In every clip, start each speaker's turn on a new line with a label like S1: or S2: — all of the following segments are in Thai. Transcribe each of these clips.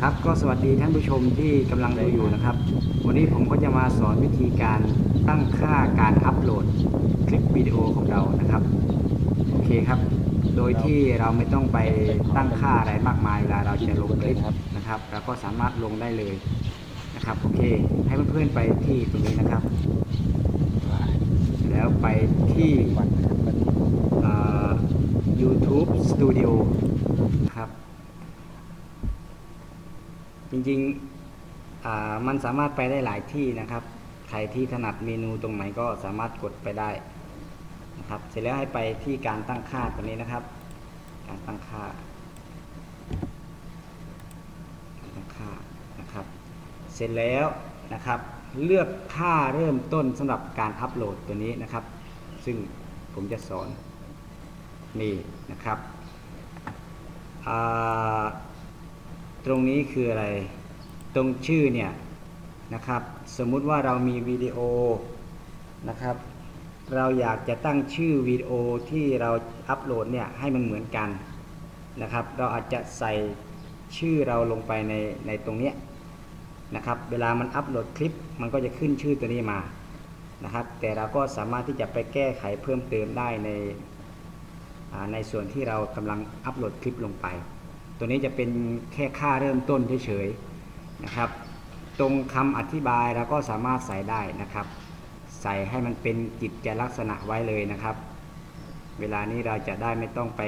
S1: ครับก็สวัสดีท่านผู้ชมที่กำลังดูอยู่นะครับ วันนี้ผมก็จะมาสอนวิธีการตั้งค่าการอัปโหลดคลิปวิดีโอของเรานะครับโอเคครับ โดยที่เราไม่ต้องไปตั้งค่าอะไรมากมายเวลาเราจะลงคลิปนะครับเราก็สามารถลงได้เลยนะครับโอเค ให้เพื่อนๆไปที่ตรงนี้นะครับ แล้วไปที่
S2: วันนะครับวันนี้
S1: เอ่อ YouTube Studio นะครับ จริงๆมันสามารถไปได้หลายที่นะครับ ใครที่ถนัดเมนูตรงไหนก็สามารถกดไปได้นะครับ เสร็จแล้วให้ไปที่การตั้งค่าตัวนี้นะครับ การตั้งค่าการตั้งค่านะครับ เสร็จแล้วนะครับ เลือกค่าเริ่มต้นสำหรับการอัปโหลดตัวนี้นะครับ ซึ่งผมจะสอนนี่นะครับอ่า ตรงนี้คืออะไร ตรงชื่อเนี่ยนะครับ สมมุติว่าเรามีวิดีโอนะครับ เราอยากจะตั้งชื่อวิดีโอที่เราอัปโหลดเนี่ยให้มันเหมือนกันนะครับ เราอาจจะใส่ชื่อเราลงไปในในตรงเนี้ยนะครับ เวลามันอัปโหลดคลิป มันก็จะขึ้นชื่อตัวนี้มานะครับ แต่เราก็สามารถที่จะไปแก้ไขเพิ่มเติมได้ในในส่วนที่เรากำลังอัปโหลดคลิปลงไป ตัวนี้จะเป็นแค่ค่าเริ่มต้นเฉยๆนะครับ ตรงคำอธิบายเราก็สามารถใส่ได้นะครับ ใส่ให้มันเป็นกิจลักษณะไว้เลยนะครับ เวลานี้เราจะได้ไม่ต้องไป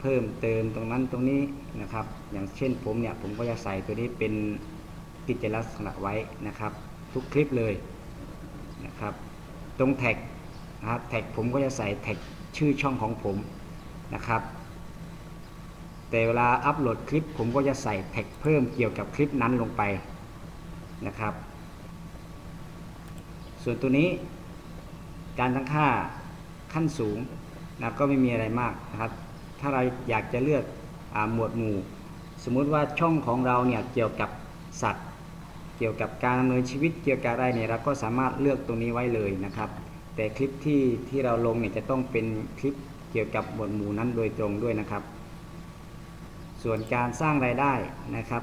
S1: เพิ่มเติมตรงนั้นตรงนี้นะครับ อย่างเช่นผมเนี่ยผมก็จะใส่ตัวนี้เป็นกิจลักษณะไว้นะครับ ทุกคลิปเลยนะครับ ตรงแท็กนะครับแท็กผมก็จะใส่แท็กชื่อช่องของผมนะครับ แต่เวลาอัปโหลดคลิป ผมก็จะใส่แท็กเพิ่มเกี่ยวกับคลิปนั้นลงไปนะครับ ส่วนตัวนี้การตั้งค่าขั้นสูงนะก็ไม่มีอะไรมากนะครับ ถ้าเราอยากจะเลือกอหมวดหมู่ สมมุติว่าช่องของเราเนี่ยเกี่ยวกับสัตว์ เกี่ยวกับการดำเนินชีวิตเกี่ยวกับอะไรเนี่ยเราก็สามารถเลือกตรงนี้ไว้เลยนะครับ แต่คลิปที่ที่เราลงเนี่ยจะต้องเป็นคลิปเกี่ยวกับหมวดหมู่นั้นโดยตรงด้วยนะครับ ส่วนการสร้างรายได้นะครับ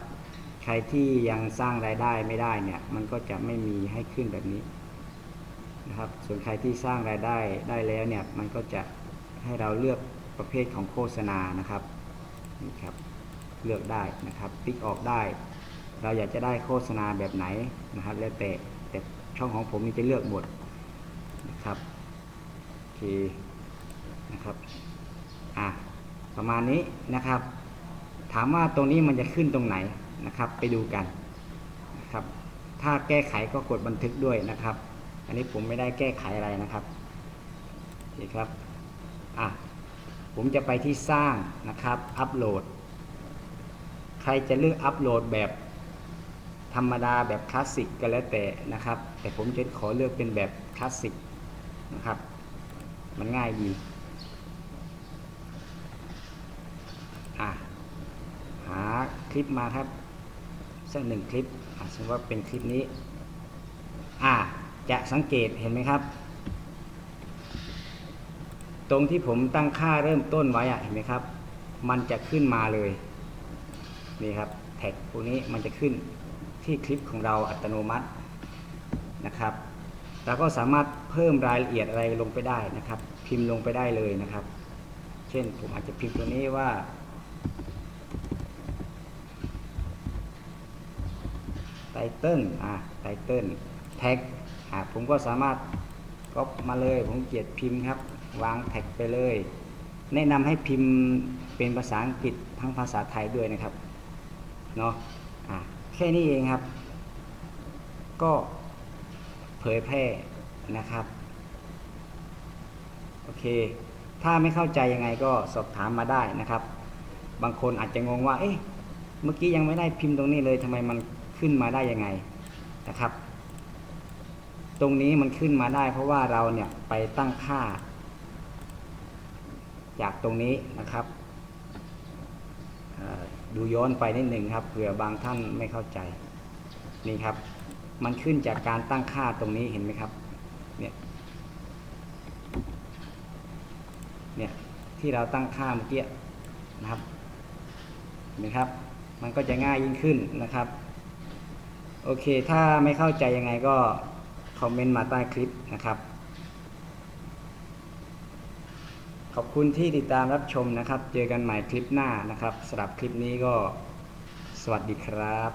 S1: ใครที่ยังสร้างรายได้ไม่ได้เนี่ยมันก็จะไม่มีให้ขึ้นแบบนี้นะครับส่วนใครที่สร้างรายได้ได้แล้วเนี่ยมันก็จะให้เราเลือกประเภทของโฆษณานะครับนี่ครับเลือกได้นะครับติ๊กออกได้ เราอยากจะได้โฆษณาแบบไหนนะครับ แล้วแต่แต่ช่องของผมนี่จะเลือกหมดนะครับโอเคนะครับอะประมาณนี้นะครับ ถามว่าตรงนี้มันจะขึ้นตรงไหนนะครับ ไปดูกันนะครับ ถ้าแก้ไขก็กดบันทึกด้วยนะครับ อันนี้ผมไม่ได้แก้ไขอะไรนะครับโอเคครับอะผมจะไปที่สร้างนะครับ อัปโหลด ใครจะเลือกอัปโหลดแบบธรรมดาแบบคลาสสิกก็แล้วแต่นะครับ แต่ผมจะขอเลือกเป็นแบบคลาสสิกนะครับ มันง่ายดีอะหา คลิปมาครับสักหนึ่งคลิปสมมติว่าเป็นคลิปนี้ อะจะสังเกตเห็นไหมครับ ตรงที่ผมตั้งค่าเริ่มต้นไว้อะเห็นไหมครับ มันจะขึ้นมาเลย นี่ครับ แท็กพวกนี้มันจะขึ้นที่คลิปของเราอัตโนมัตินะครับเราก็สามารถเพิ่มรายละเอียดอะไรลงไปได้นะครับ พิมพ์ลงไปได้เลยนะครับ เช่นผมอาจจะพิมพ์ตัวนี้ว่า ไตเติลอะไตเติ้ลแท็กอะผมก็สามารถก็มาเลย ผมเกียดพิมพ์ครับ วางแท็กไปเลย แนะนำให้พิมพ์เป็นภาษาอังกฤษทั้งภาษาไทยด้วยนะครับ เนาะอะแค่นี้เองครับ ก็เผยแพร่นะครับ โอเค ถ้าไม่เข้าใจยังไงก็สอบถามมาได้นะครับ บางคนอาจจะงงว่า เอ๊ะ เมื่อกี้ยังไม่ได้พิมพ์ตรงนี้เลยทำไมมัน ขึ้นมาได้ยังไงนะครับ ตรงนี้มันขึ้นมาได้ เพราะว่าเราเนี่ยไปตั้งค่า จากตรงนี้นะครับดูย้อนไปนิดหนึ่งครับเผื่อบางท่านไม่เข้าใจนี่ครับ มันขึ้นจากการตั้งค่าตรงนี้เห็นไหมครับเนี่ยเนี่ยที่เราตั้งค่าเมื่อกี้นะครับเห็นไหมครับ มันก็จะง่ายยิ่งขึ้นนะครับ โอเค ถ้าไม่เข้าใจยังไงก็ คอมเมนต์มาใต้คลิปนะครับ ขอบคุณที่ติดตามรับชมนะครับ เจอกันใหม่คลิปหน้านะครับสำหรับคลิปนี้ก็สวัสดีครับ